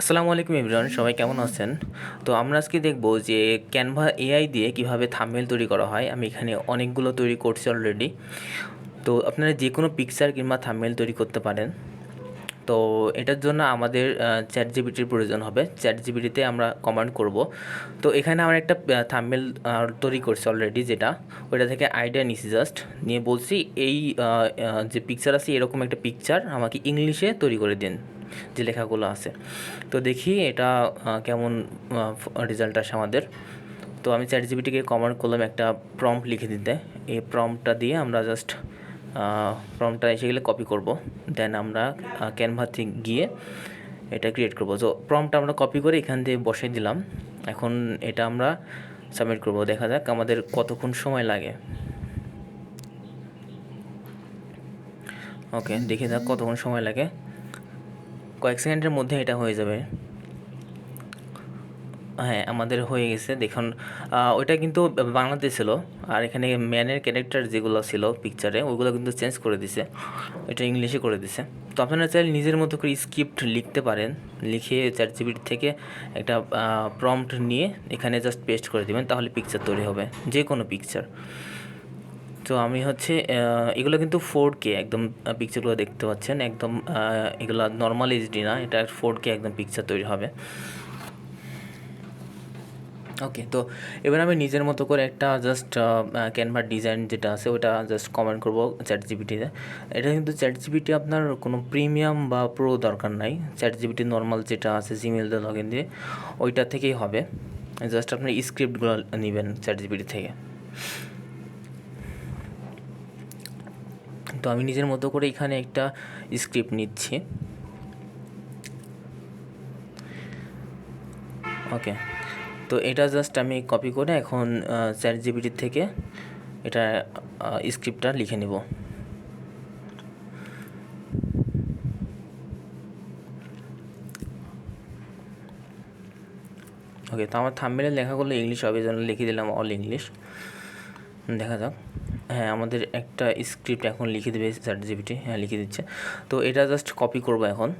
আসসালামু আলাইকুম এভরিওয়ান, সবাই কেমন আছেন? তো আমরা আজকে দেখব যে ক্যানভা এআই দিয়ে কীভাবে থাম্বনেল তৈরি করা হয়। আমি এখানে অনেকগুলো তৈরি করছি অলরেডি তো আপনারা যে কোনো পিকচার কিংবা থাম্বনেল তৈরি করতে পারেন। তো এটার জন্য আমাদের চ্যাট জিবিটির প্রয়োজন হবে। চ্যাট জিবিটিতে আমরা কমান্ড করব। তো এখানে আমার একটা থাম্বনেল তৈরি করছি অলরেডি যেটা। ওইটা থেকে আইডিয়া নিছি জাস্ট নিয়ে বলছি এই যে পিকচার আছে, এরকম একটা পিকচার আমাকে ইংলিশে তৈরি করে দিন। যে লেখাগুলো আছে। তো দেখি এটা কেমন রেজাল্ট আসে আমাদের। তো আমি চ্যাট জিবিটিকে কমান্ড করলাম একটা প্রম্পট লিখে দিতে। এই প্রম্পটটা দিয়ে আমরা জাস্ট প্রম্পটটা এসে গেলে কপি করব। দেন আমরা ক্যানভাতে গিয়ে এটা ক্রিয়েট করব। তো প্রম্পটটা আমরা কপি করে এখান দিয়ে বসিয়ে দিলাম। এখন এটা আমরা সাবমিট করব। দেখা যাক আমাদের কতক্ষণ সময় লাগে। ওকে দেখে যাক কতক্ষণ সময় লাগে। কয়েক সেকেন্ডের মধ্যে এটা হয়ে যাবে। হ্যাঁ আমাদের হয়ে গেছে। দেখুন ওইটা কিন্তু বাংলাতে ছিল। আর এখানে ম্যানের ক্যারেক্টার যেগুলো ছিল পিকচারে ওইগুলো কিন্তু চেঞ্জ করে দিছে। এটা ইংলিশে করে দিছে। তো আপনারা চাইলে নিজের মতো করে স্ক্রিপ্ট লিখতে পারেন। লিখে চ্যাট জিবির থেকে একটা প্রম্পট নিয়ে এখানে জাস্ট পেস্ট করে দিবেন, তাহলে পিকচার তৈরি হবে। যে কোনো পিকচার তো আমি হচ্ছে এগুলো কিন্তু ফোর কে একদম পিকচারগুলো দেখতে পাচ্ছেন। একদম এগুলো নর্মাল এইচডি না, এটা ফোর কে একদম পিকচার তৈরি হবে। ওকে তো এবার আমি নিজের মতো করে একটা জাস্ট ক্যানভার ডিজাইন যেটা আছে, ওটা জাস্ট কমেন্ট করব চ্যাট জিবিটিতে এটা কিন্তু চ্যাট জিবিটি আপনার কোনো প্রিমিয়াম বা প্রো দরকার নাই। চ্যাট জিবিটি নর্মাল যেটা আছে জিমেল দিয়ে লগ ইন দিয়ে, ওইটা থেকেই হবে। জাস্ট আপনি স্ক্রিপ্টগুলো নেবেন চ্যাট জিবিটি থেকে। তো আমি নিজের মতো করে এখানে একটা স্ক্রিপ্ট নিচ্ছি। ওকে তো এটা জাস্ট আমি কপি করে এখন চ্যাট জিবিটির থেকে এটা স্ক্রিপ্টটা লিখে নেব। ওকে তো আমার থাম্বনেলের লেখাগুলো ইংলিশ হবে জন্য লিখে দিলাম অল ইংলিশ দেখা যাক। হ্যাঁ আমাদের একটা স্ক্রিপ্ট এখন লিখে দেবে চ্যাট জিপিটি হ্যাঁ লিখে দিচ্ছে। তো এটা জাস্ট কপি করব এখন।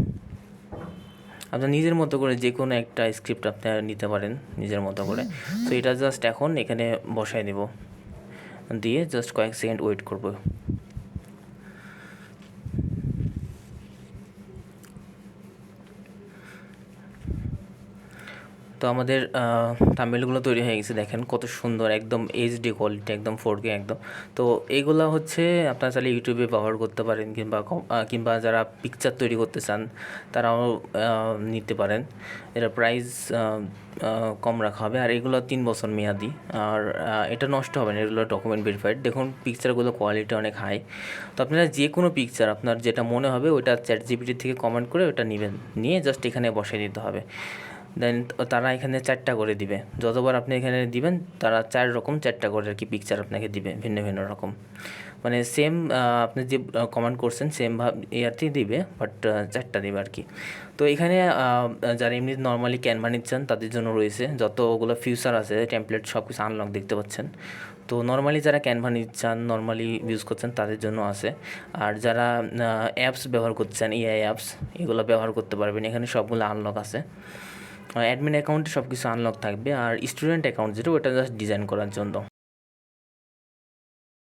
আপনার নিজের মতো করে যে কোনো একটা স্ক্রিপ্ট আপনি নিতে পারেন নিজের মতো করে। তো এটা জাস্ট এখন এখানে বসায় দেব। দিয়ে জাস্ট কয়েক সেকেন্ড ওয়েট করব। তো আমাদের তামিলগুলো তৈরি হয়ে গেছে। দেখেন কত সুন্দর, একদম এইচডি কোয়ালিটি একদম ফোর কে একদম। তো এইগুলো হচ্ছে আপনারা চাইলে ইউটিউবে ব্যবহার করতে পারেন কিংবা কিংবা যারা পিকচার তৈরি করতে চান, তারাও নিতে পারেন। এটা প্রাইস কম রাখা হবে। আর এগুলো তিন বছর মেয়াদি। আর এটা নষ্ট হবে না, এগুলো ডকুমেন্ট ভেরিফাইড দেখুন পিকচারগুলো কোয়ালিটি অনেক হাই তো আপনারা যে কোনো পিকচার আপনার যেটা মনে হবে ওইটা চ্যাট জিপিটি থেকে কমেন্ট করে ওটা নেবেন। নিয়ে জাস্ট এখানে বসিয়ে দিতে হবে। দেন তারা এখানে চারটা করে দিবে। যতবার আপনি এখানে দিবেন, তারা চার রকম চারটা করে আর কি পিকচার আপনাকে দিবে, ভিন্ন ভিন্ন রকম। মানে সেম আপনি যে কমান্ড করছেন সেম ভাব ইয়ারতেই দিবে বাট চারটা দিবে আর কি। তো এখানে যারা এমনি নর্মালি ক্যানভা নিচ্ছেন, তাদের জন্য রয়েছে যতগুলো ফিউচার আছে টেমপ্লেট সব কিছু আনলক দেখতে পাচ্ছেন। তো নর্মালি যারা ক্যানভা নিচ্ছেন নর্মালি ইউজ করছেন, তাদের জন্য আছে। আর যারা অ্যাপস ব্যবহার করছেন এআই অ্যাপস এগুলো ব্যবহার করতে পারবেন। এখানে সবগুলো আনলক আছে। অ্যাডমিন অ্যাকাউন্টে সব কিছু আনলক থাকবে, আর স্টুডেন্ট অ্যাকাউন্ট যেটা, ওটা জাস্ট ডিজাইন করার জন্য।